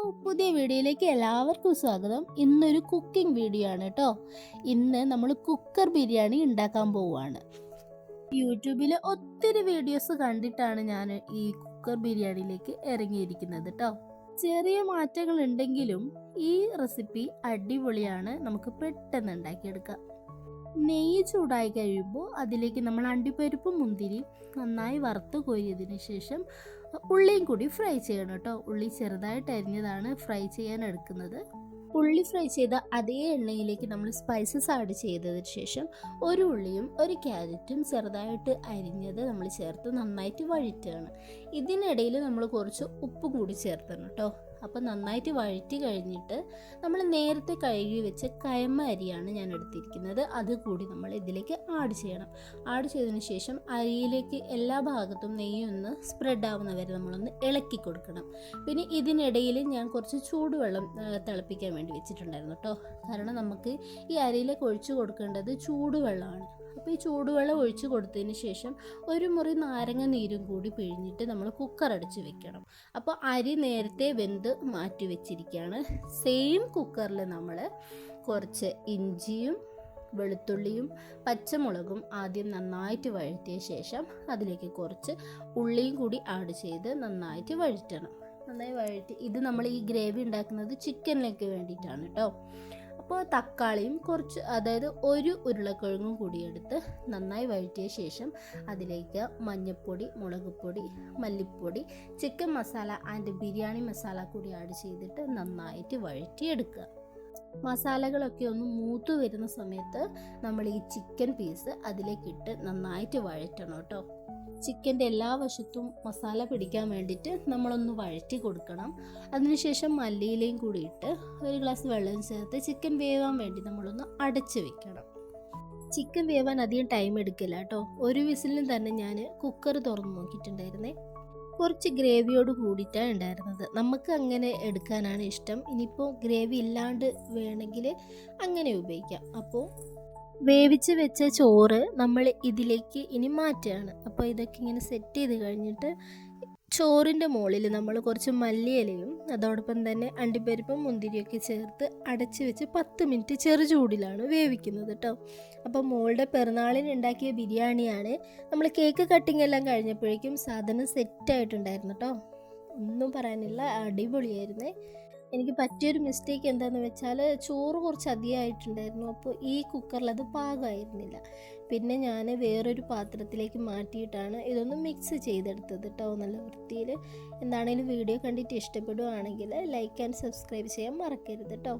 പുതിയ വീഡിയോയിലേക്ക് എല്ലാവർക്കും സ്വാഗതം. ഇന്നൊരു കുക്കിംഗ് വീഡിയോ ആണ് കേട്ടോ ഇന്ന് നമ്മൾ കുക്കർ ബിരിയാണി ഉണ്ടാക്കാൻ പോവുകയാണ് യൂട്യൂബിൽ ഒത്തിരി വീഡിയോസ് കണ്ടിട്ടാണ് ഞാൻ ഈ കുക്കർ ബിരിയാണിയിലേക്ക് ഇറങ്ങിയിരിക്കുന്നത് കേട്ടോ ചെറിയ മാറ്റങ്ങൾ ഉണ്ടെങ്കിലും ഈ റെസിപ്പി അടിപൊളിയാണ്. നമുക്ക് പെട്ടെന്ന് ഉണ്ടാക്കിയെടുക്കാം. നെയ്യ് ചൂടായി കഴിയുമ്പോൾ അതിലേക്ക് നമ്മൾ അണ്ടിപ്പരിപ്പും മുന്തിരി നന്നായി വറുത്ത് കോരിയതിന് ശേഷം ഉള്ളിയും കൂടി ഫ്രൈ ചെയ്യണം കേട്ടോ. ഉള്ളി ചെറുതായിട്ട് അരിഞ്ഞതാണ് ഫ്രൈ ചെയ്യാൻ എടുക്കുന്നത്. ഉള്ളി ഫ്രൈ ചെയ്ത അതേ എണ്ണയിലേക്ക് നമ്മൾ സ്പൈസസ് ആഡ് ചെയ്തതിന് ശേഷം ഒരു ഉള്ളിയും ഒരു ക്യാരറ്റും ചെറുതായിട്ട് അരിഞ്ഞത് നമ്മൾ ചേർത്ത് നന്നായിട്ട് വഴറ്റുകയാണ്. ഇതിനിടയിൽ നമ്മൾ കുറച്ച് ഉപ്പും കൂടി ചേർത്തണം കേട്ടോ. അപ്പോൾ നന്നായിട്ട് വഴറ്റി കഴിഞ്ഞിട്ട് നമ്മൾ നേരത്തെ കഴുകി വെച്ച കയമ്മ അരിയാണ് ഞാൻ എടുത്തിരിക്കുന്നത്. അത് കൂടി നമ്മൾ ഇതിലേക്ക് ആഡ് ചെയ്യണം. ആഡ് ചെയ്തതിന് ശേഷം അരിയിലേക്ക് എല്ലാ ഭാഗത്തും നെയ്യൊന്ന് സ്പ്രെഡ് ആവുന്ന വരെ നമ്മളൊന്ന് ഇളക്കി കൊടുക്കണം. പിന്നെ ഇതിനിടയിൽ ഞാൻ കുറച്ച് ചൂടുവെള്ളം തിളപ്പിക്കാൻ വേണ്ടി വെച്ചിട്ടുണ്ടായിരുന്നു കേട്ടോ കാരണം നമുക്ക് ഈ അരിയിലേക്ക് ഒഴിച്ചു കൊടുക്കേണ്ടത് ചൂടുവെള്ളമാണ്. അപ്പോൾ ഈ ചൂടുവെള്ളം ഒഴിച്ചു കൊടുത്തതിന് ശേഷം ഒരു മുറി നാരങ്ങ നീരും കൂടി പിഴിഞ്ഞിട്ട് നമ്മൾ കുക്കർ അടച്ച് വെക്കണം. അപ്പോൾ അരി നേരത്തെ വെന്ത് മാറ്റി വെച്ചിരിക്കുകയാണ്. സെയിം കുക്കറിൽ നമ്മൾ കുറച്ച് ഇഞ്ചിയും വെളുത്തുള്ളിയും പച്ചമുളകും ആദ്യം നന്നായിട്ട് വഴറ്റിയ ശേഷം അതിലേക്ക് കുറച്ച് ഉള്ളിയും കൂടി ആഡ് ചെയ്ത് നന്നായിട്ട് വഴറ്റണം. നന്നായി വഴറ്റി ഇത് നമ്മൾ ഈ ഗ്രേവി ഉണ്ടാക്കുന്നത് ചിക്കനിലേക്ക് വേണ്ടിയിട്ടാണ് കേട്ടോ അപ്പോൾ തക്കാളിയും കുറച്ച് അതായത് ഒരു ഉരുളക്കിഴങ്ങും കൂടി എടുത്ത് നന്നായി വഴറ്റിയ ശേഷം അതിലേക്ക് മഞ്ഞൾപ്പൊടി മുളക് പൊടി മല്ലിപ്പൊടി ചിക്കൻ മസാല ആൻഡ് ബിരിയാണി മസാല കൂടി ആഡ് ചെയ്തിട്ട് നന്നായിട്ട് വഴറ്റിയെടുക്കുക. മസാലകളൊക്കെ ഒന്ന് മൂത്തു വരുന്ന സമയത്ത് നമ്മൾ ഈ ചിക്കൻ പീസ് അതിലേക്കിട്ട് നന്നായിട്ട് വഴറ്റണം കേട്ടോ. ചിക്കന്റെ എല്ലാ വശത്തും മസാല പിടിക്കാൻ വേണ്ടിയിട്ട് നമ്മളൊന്ന് വഴറ്റി കൊടുക്കണം. അതിനുശേഷം മല്ലിയിലയും കൂടി ഇട്ട് ഒരു ഗ്ലാസ് വെള്ളം ചേർത്ത് ചിക്കൻ വേവാൻ വേണ്ടി നമ്മളൊന്ന് അടച്ച് വെക്കണം. ചിക്കൻ വേവാൻ അധികം ടൈം എടുക്കില്ല കേട്ടോ. ഒരു വിസിലിന് തന്നെ ഞാൻ കുക്കർ തുറന്ന് നോക്കിയിട്ടുണ്ടായിരുന്നേ. കുറച്ച് ഗ്രേവിയോട് കൂടിയിട്ടാണ് ഉണ്ടായിരുന്നത്. നമുക്ക് അങ്ങനെ എടുക്കാനാണ് ഇഷ്ടം. ഇനിയിപ്പോൾ ഗ്രേവി ഇല്ലാണ്ട് വേണമെങ്കിൽ അങ്ങനെ ഉപയോഗിക്കാം. അപ്പോൾ വേവിച്ച് വെച്ച ചോറ് നമ്മൾ ഇതിലേക്ക് ഇനി മാറ്റുകയാണ്. അപ്പോൾ ഇതൊക്കെ ഇങ്ങനെ സെറ്റ് ചെയ്ത് കഴിഞ്ഞിട്ട് ചോറിന്റെ മുകളിൽ നമ്മൾ കുറച്ച് മല്ലിയിലയും അതോടൊപ്പം തന്നെ അണ്ടിപ്പരിപ്പും മുന്തിരിയൊക്കെ ചേർത്ത് അടച്ച് വെച്ച് പത്ത് മിനിറ്റ് ചെറു ചൂടിലാണ് വേവിക്കുന്നത് കേട്ടോ. അപ്പോൾ മോളുടെ പിറന്നാളിന് ഉണ്ടാക്കിയ ബിരിയാണിയാണ്. നമ്മൾ കേക്ക് കട്ടിംഗ് എല്ലാം കഴിഞ്ഞപ്പോഴേക്കും സാധനം സെറ്റായിട്ടുണ്ടായിരുന്നു കേട്ടോ. ഒന്നും പറയാനില്ല അടിപൊളിയായിരുന്നേ. എനിക്ക് പറ്റിയൊരു മിസ്റ്റേക്ക് എന്താണെന്ന് വെച്ചാൽ ചോറ് കുറച്ച് അധികമായിട്ടുണ്ടായിരുന്നു. അപ്പോൾ ഈ കുക്കറിൽ അത് പാകമായിരുന്നില്ല. പിന്നെ ഞാൻ വേറൊരു പാത്രത്തിലേക്ക് മാറ്റിയിട്ടാണ് ഇതൊന്ന് മിക്സ് ചെയ്തെടുത്തത് കേട്ടോ നല്ല വൃത്തിയിൽ എന്താണെങ്കിലും വീഡിയോ കണ്ടിട്ട് ഇഷ്ടപ്പെടുകയാണെങ്കിൽ ലൈക്ക് ആൻഡ് സബ്സ്ക്രൈബ് ചെയ്യാൻ മറക്കരുത് കേട്ടോ